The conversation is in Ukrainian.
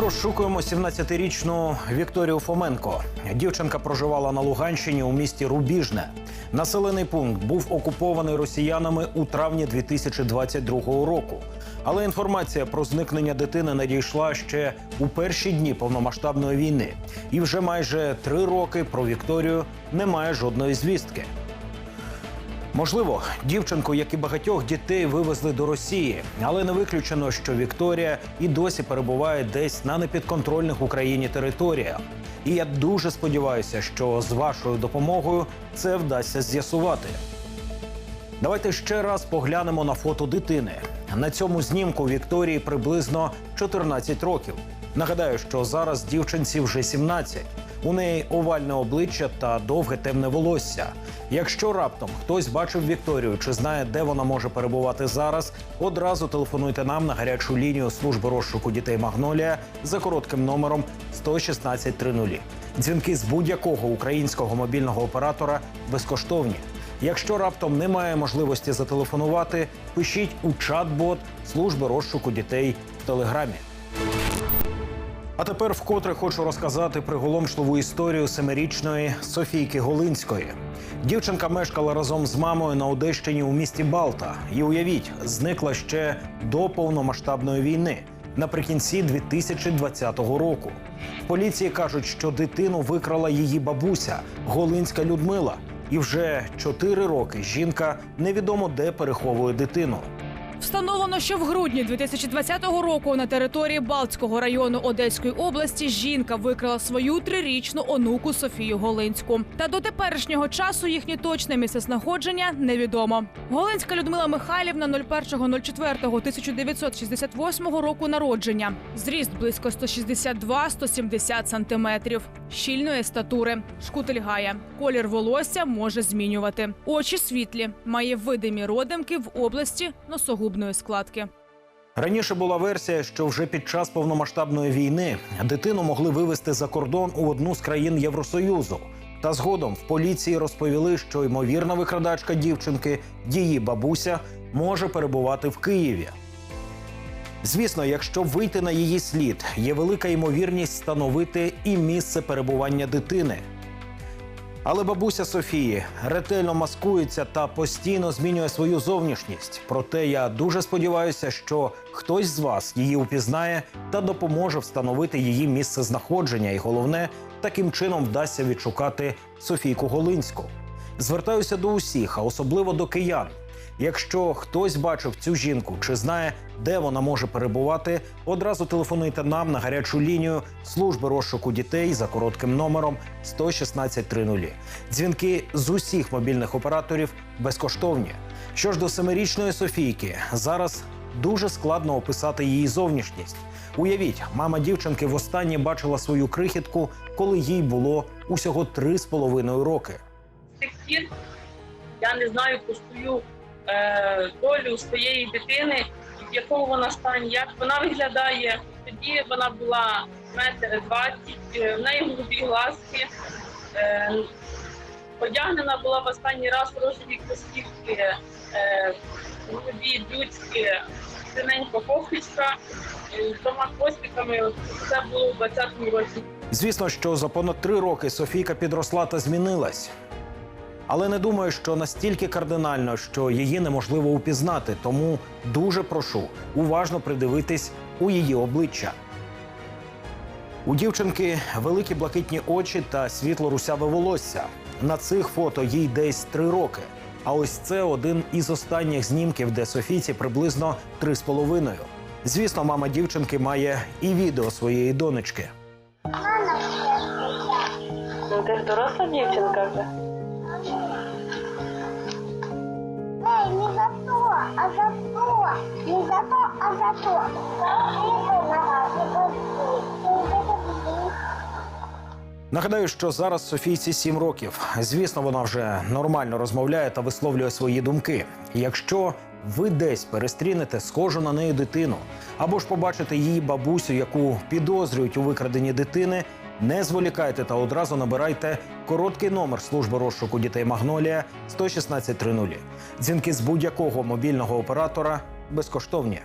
Розшукуємо 17-річну Вікторію Фоменко. Дівчинка проживала на Луганщині у місті Рубіжне. Населений пункт був окупований росіянами у травні 2022 року. Але інформація про зникнення дитини надійшла ще у перші дні повномасштабної війни. І вже майже три роки про Вікторію немає жодної звістки. Можливо, дівчинку, як і багатьох дітей, вивезли до Росії, але не виключено, що Вікторія і досі перебуває десь на непідконтрольних Україні територіях. І я дуже сподіваюся, що з вашою допомогою це вдасться з'ясувати. Давайте ще раз поглянемо на фото дитини. На цьому знімку Вікторії приблизно 14 років. Нагадаю, що зараз дівчинці вже 17. У неї овальне обличчя та довге темне волосся. Якщо раптом хтось бачив Вікторію чи знає, де вона може перебувати зараз, одразу телефонуйте нам на гарячу лінію служби розшуку дітей Магнолія за коротким номером 11630. Дзвінки з будь-якого українського мобільного оператора безкоштовні. Якщо раптом немає можливості зателефонувати, пишіть у чат-бот служби розшуку дітей в телеграмі. А тепер вкотре хочу розказати приголомшливу історію семирічної Софійки Голинської. Дівчинка мешкала разом з мамою на Одещині у місті Балта. І уявіть, зникла ще до повномасштабної війни наприкінці 2020 року. В поліції кажуть, що дитину викрала її бабуся Голинська Людмила. І вже чотири роки жінка невідомо де переховує дитину. Встановлено, що в грудні 2020 року на території Балтського району Одеської області жінка викрала свою трирічну онуку Софію Голинську. Та до теперішнього часу їхнє точне місцезнаходження невідомо. Голинська Людмила Михайлівна 01.04.1968 року народження. Зріст близько 162-170 сантиметрів. Щільної статури. Шкутильгає. Колір волосся може змінювати. Очі світлі. Має видимі родимки в області носогубної складки. Раніше була версія, що вже під час повномасштабної війни дитину могли вивезти за кордон у одну з країн Євросоюзу. Та згодом в поліції розповіли, що ймовірна викрадачка дівчинки, її бабуся, може перебувати в Києві. Звісно, якщо вийти на її слід, є велика ймовірність встановити і місце перебування дитини. Але бабуся Софії ретельно маскується та постійно змінює свою зовнішність. Проте я дуже сподіваюся, що хтось з вас її упізнає та допоможе встановити її місце знаходження, і головне, таким чином вдасться відшукати Софійку Голинську. Звертаюся до усіх, а особливо до киян. Якщо хтось бачив цю жінку чи знає, де вона може перебувати, одразу телефонуйте нам на гарячу лінію служби розшуку дітей за коротким номером 11630. Дзвінки з усіх мобільних операторів безкоштовні. Що ж до семирічної Софійки, зараз дуже складно описати її зовнішність. Уявіть, мама дівчинки востаннє бачила свою крихітку, коли їй було усього три з половиною роки. З я не знаю про свою е, долю своєї дитини, в якому вона стані, як вона виглядає. Тоді вона була метр двадцять, е, в неї голубі глазки. Е, одягнена була в останній раз рожеві кросівки, е, голубі блюдські, синенька кофточка е, з двома хвостиками. Це було в 20-му році. Звісно, що за понад три роки Софійка підросла та змінилась. Але не думаю, що настільки кардинально, що її неможливо упізнати. Тому дуже прошу уважно придивитись у її обличчя. У дівчинки великі блакитні очі та світло русяве волосся. На цих фото їй десь три роки. А ось це один із останніх знімків, де Софійці приблизно три з половиною. Звісно, мама дівчинки має і відео своєї донечки. Ну, ти ж доросла дівчинка вже. А за то. Не за то, а за то. Нагадаю, що зараз Софійці 7 років. Звісно, вона вже нормально розмовляє та висловлює свої думки. Якщо ви десь перестрінете схожу на неї дитину, або ж побачите її бабусю, яку підозрюють у викраденні дитини, не зволікайте та одразу набирайте короткий номер служби розшуку дітей Магнолія 11630. Дзвінки з будь-якого мобільного оператора безкоштовні.